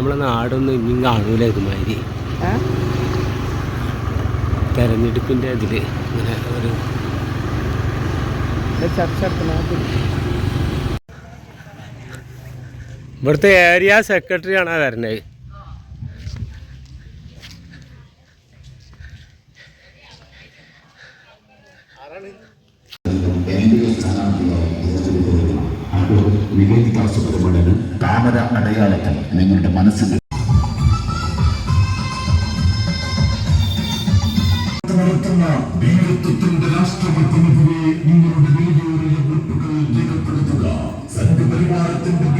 നമ്മളെ നാടൊന്നും ഇനിയും കാണൂല ഇതുമാതിരി. തെരഞ്ഞെടുപ്പിന്റെ ഇതിൽ ഇങ്ങനെ ഒരു ഇവിടുത്തെ ഏരിയ സെക്രട്ടറി ആണ് വരണത്. നിവേദിത സുബ്രഹ്മണ്യന് താമര അടയാളത്തിൽ നിങ്ങളുടെ മനസ്സിൽ. നടത്തുന്ന വീരത്വത്തിന്റെ രാഷ്ട്രപ്രതിനിധിയെ നിങ്ങളുടെ വോട്ടുകൾ രേഖപ്പെടുത്തുക. സംഘപരിവാരത്തിന്റെ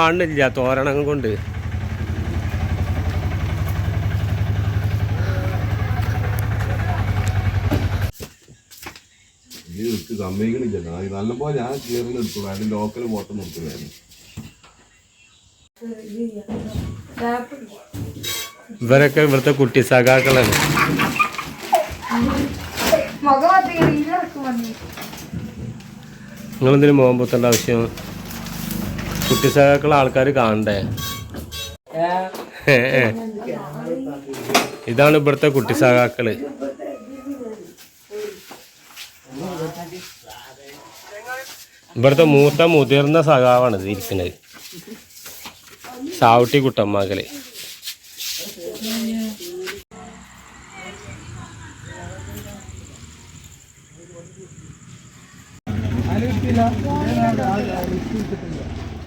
കാണില്ല തോരണം കൊണ്ട്. സമ്മതിക്കണില്ല. ഞാൻ നല്ലപോലെ ഞാൻ ക്ലിയറിൽ എടുത്തോളൂ. അതിന്റെ ലോക്കൽ ഫോട്ടോ നിർത്തുകയായിരുന്നു ഇവരൊക്കെ ഇവിടുത്തെ കുട്ടി സഖാക്കളാണ്. നിങ്ങളെന്തിനു മോൻ പുത്തേണ്ട ആവശ്യം? കുട്ടി സഖാക്കളെ ആൾക്കാർ കാണണ്ടേ. ഇതാണ് ഇവിടുത്തെ കുട്ടി സഹാക്കൾ ഇവിടുത്തെ മൂത്ത മുതിർന്ന സഖാവാണ് ഇത് ഇരിക്കുന്നത്. സാവുട്ടി കുട്ടമ്മകൾ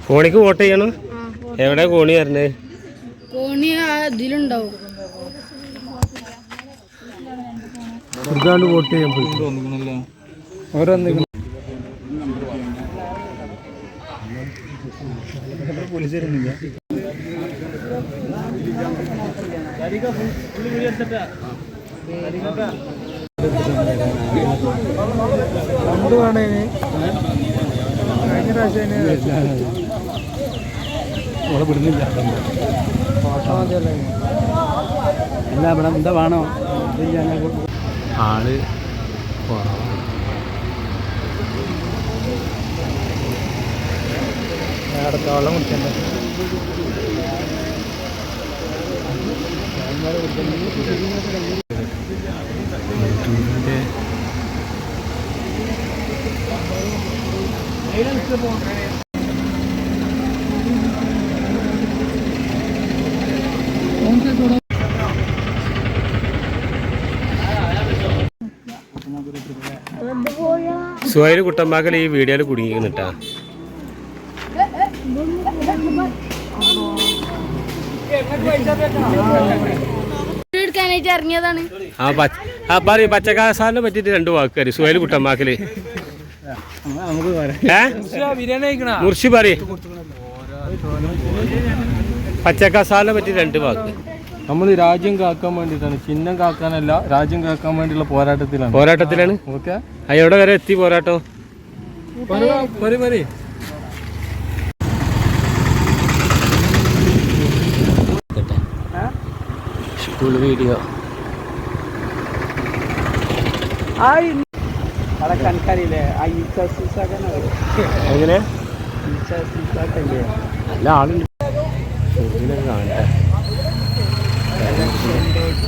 കോണിക്ക് വോട്ട് ചെയ്യണം? എവിടെ കോണി വരണേ? കോണി ഇതിലുണ്ടാവും. ഒരുപാട് വോട്ട് ചെയ്യാൻ പോലീസ് വരുന്നില്ല എന്ത് വേണേ കഴിഞ്ഞ പ്രാവശ്യം നമ്മളെ വിടുന്നില്ല. എന്താ ഇവിടെ എന്താ വേണോ? ആൾ കുറവാണ് അടുത്ത വെള്ളം കുടിക്കണ്ടേ സുഹൈൽ കുട്ടമ്പാക്കൽ ഈ വീഡിയോയിൽ കുടുങ്ങിക്കുന്നിട്ടാ? ആ ആ പറയും പച്ചക്കാസാലിനെ പറ്റിയിട്ട് രണ്ട് വാക്കുകാർ സുഹൈൽ കഴിക്കണ മുർഷി പറയും. പച്ചക്കാസാറിനെ പറ്റി രണ്ട് വാക്ക്. നമ്മൾ രാജ്യം കാക്കാൻ വേണ്ടിയിട്ടാണ്. ചിഹ്നം കാക്കാനല്ല രാജ്യം കാക്കാൻ വേണ്ടിയുള്ള പോരാട്ടത്തിലാണ്. പോരാട്ടത്തിലാണ്? ഓക്കെ. എവിടെ വരെ എത്തി പോരാട്ടം? പരി പരി സ്കൂൾ വീഡിയോ. എങ്ങനെ? നല്ല ആളുണ്ട്.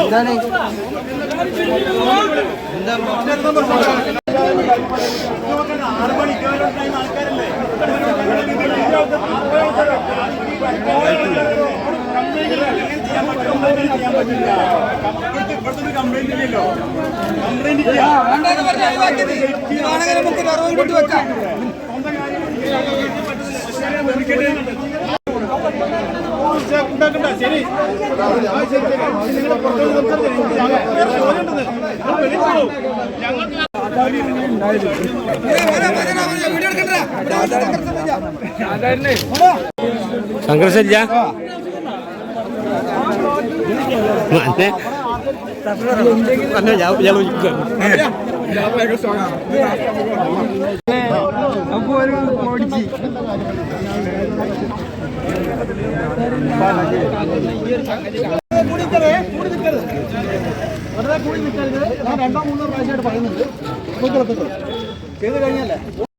എന്താണ് ആറ് മണിക്ക് ആൾക്കാരല്ലേ ഇവിടുത്തെ കംപ്ലൈന്റ് ഇല്ലല്ലോ കംപ്ലൈന്റ് മുന്നോട്ട് വെക്കാം. ശരി ഞാൻ ഞാൻ നമുക്ക് ഒരു ഓടിച്ച് കൂടി നിൽക്കരുത് കൂടി നിൽക്കരുത് വെറുതെ കൂടി നിൽക്കരുത് ഞാൻ രണ്ടോ മൂന്നോ പ്രാവശ്യമായിട്ട് പറയുന്നുണ്ട്.